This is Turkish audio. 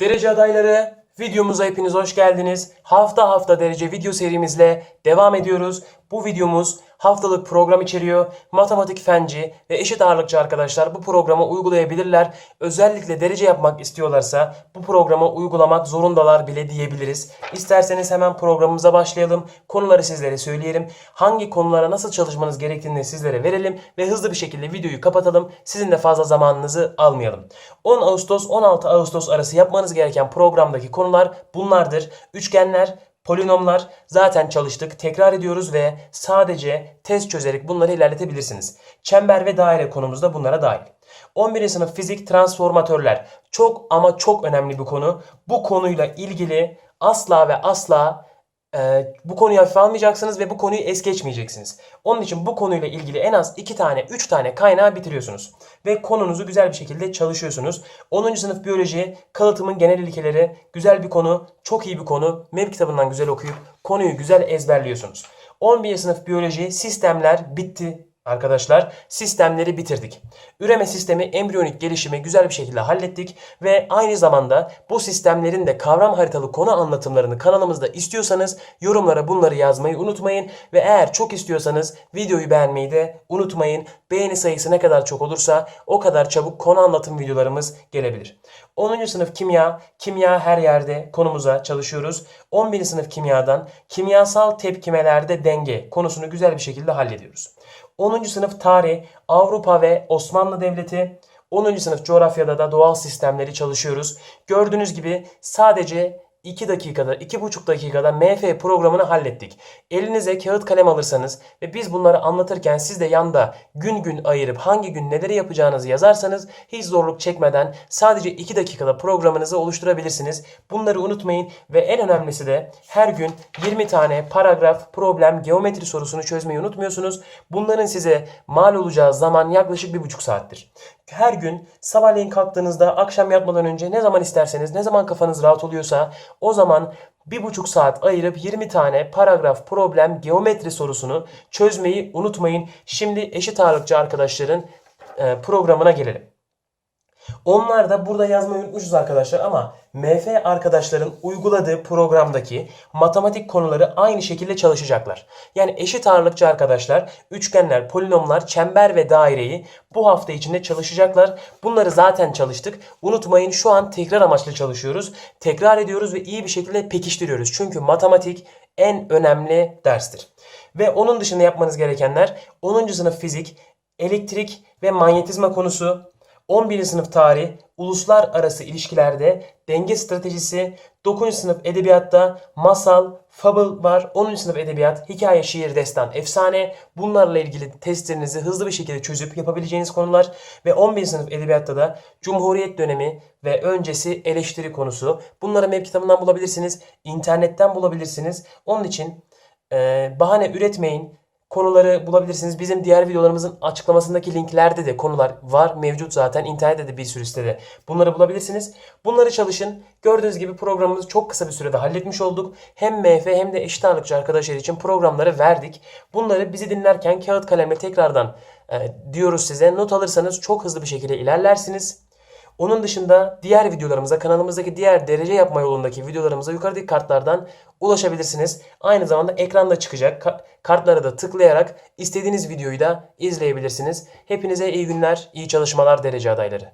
Derece adayları videomuza hepiniz hoş geldiniz. Hafta hafta derece video serimizle devam ediyoruz. Bu videomuz haftalık program içeriyor. Matematik fenci ve eşit ağırlıkçı arkadaşlar bu programı uygulayabilirler. Özellikle derece yapmak istiyorlarsa bu programı uygulamak zorundalar bile diyebiliriz. İsterseniz hemen programımıza başlayalım. Konuları sizlere söyleyelim. Hangi konulara nasıl çalışmanız gerektiğini sizlere verelim ve hızlı bir şekilde videoyu kapatalım. Sizin de fazla zamanınızı almayalım. 10 Ağustos 16 Ağustos arası yapmanız gereken programdaki konular bunlardır. Üçgenler, polinomlar zaten çalıştık. Tekrar ediyoruz ve sadece test çözerek bunları ilerletebilirsiniz. Çember ve daire konumuz da bunlara dahil. 11. sınıf fizik transformatörler. Çok ama çok önemli bir konu. Bu konuyla ilgili asla ve asla e, bu konuyu hafife almayacaksınız ve bu konuyu es geçmeyeceksiniz. Onun için bu konuyla ilgili en az 2 tane 3 tane kaynağı bitiriyorsunuz. Ve konunuzu güzel bir şekilde çalışıyorsunuz. 10. sınıf biyoloji, kalıtımın genel ilkeleri güzel bir konu, çok iyi bir konu. MEB kitabından güzel okuyup konuyu güzel ezberliyorsunuz. 11. sınıf biyoloji, sistemler bitti. Arkadaşlar sistemleri bitirdik. Üreme sistemi embriyonik gelişimi güzel bir şekilde hallettik ve aynı zamanda bu sistemlerin de kavram haritalı konu anlatımlarını kanalımızda istiyorsanız yorumlara bunları yazmayı unutmayın ve eğer çok istiyorsanız videoyu beğenmeyi de unutmayın. Beğeni sayısı ne kadar çok olursa o kadar çabuk konu anlatım videolarımız gelebilir. 10. sınıf kimya, kimya her yerde konumuza çalışıyoruz. 11. sınıf kimyadan kimyasal tepkimelerde denge konusunu güzel bir şekilde hallediyoruz. 10. sınıf tarih, Avrupa ve Osmanlı Devleti. 10. sınıf coğrafyada da doğal sistemleri çalışıyoruz. Gördüğünüz gibi sadece 2 dakikada, 2,5 dakikada MF programını hallettik. Elinize kağıt kalem alırsanız ve biz bunları anlatırken siz de yanda gün gün ayırıp hangi gün neleri yapacağınızı yazarsanız hiç zorluk çekmeden sadece 2 dakikada programınızı oluşturabilirsiniz. Bunları unutmayın ve en önemlisi de her gün 20 tane paragraf, problem, geometri sorusunu çözmeyi unutmuyorsunuz. Bunların size mal olacağı zaman yaklaşık 1,5 saattir. Her gün sabahleyin kalktığınızda akşam yatmadan önce ne zaman isterseniz ne zaman kafanız rahat oluyorsa o zaman bir buçuk saat ayırıp 20 tane paragraf, problem, geometri sorusunu çözmeyi unutmayın. Şimdi eşit ağırlıkçı arkadaşların e, programına gelelim. Onlar da burada yazmayı unutmuşuz arkadaşlar ama MF arkadaşların uyguladığı programdaki matematik konuları aynı şekilde çalışacaklar. Yani eşit ağırlıkçı arkadaşlar üçgenler, polinomlar, çember ve daireyi bu hafta içinde çalışacaklar. Bunları zaten çalıştık. Unutmayın şu an tekrar amaçlı çalışıyoruz. Tekrar ediyoruz ve iyi bir şekilde pekiştiriyoruz. Çünkü matematik en önemli derstir. Ve onun dışında yapmanız gerekenler 10. sınıf fizik, elektrik ve manyetizma konusu, 11. sınıf tarih, uluslararası ilişkilerde denge stratejisi, 9. sınıf edebiyatta masal, fable var, 10. sınıf edebiyat, hikaye, şiir, destan, efsane. Bunlarla ilgili testlerinizi hızlı bir şekilde çözüp yapabileceğiniz konular ve 11. sınıf edebiyatta da Cumhuriyet dönemi ve öncesi eleştiri konusu. Bunları MEB kitabından bulabilirsiniz, internetten bulabilirsiniz. Onun için e, bahane üretmeyin konuları bulabilirsiniz. Bizim diğer videolarımızın açıklamasındaki linklerde de konular var. Mevcut zaten. İnternette de bir sürü sitede. Bunları bulabilirsiniz. Bunları çalışın. Gördüğünüz gibi programımızı çok kısa bir sürede halletmiş olduk. Hem MF hem de eşit ağırlıkçı arkadaşlar için programları verdik. Bunları bizi dinlerken kağıt kalemle tekrardan e, diyoruz size. Not alırsanız çok hızlı bir şekilde ilerlersiniz. Onun dışında diğer videolarımıza, kanalımızdaki diğer derece yapma yolundaki videolarımıza yukarıdaki kartlardan ulaşabilirsiniz. Aynı zamanda ekranda çıkacak ka- kartlara da tıklayarak istediğiniz videoyu da izleyebilirsiniz. Hepinize iyi günler, iyi çalışmalar derece adayları.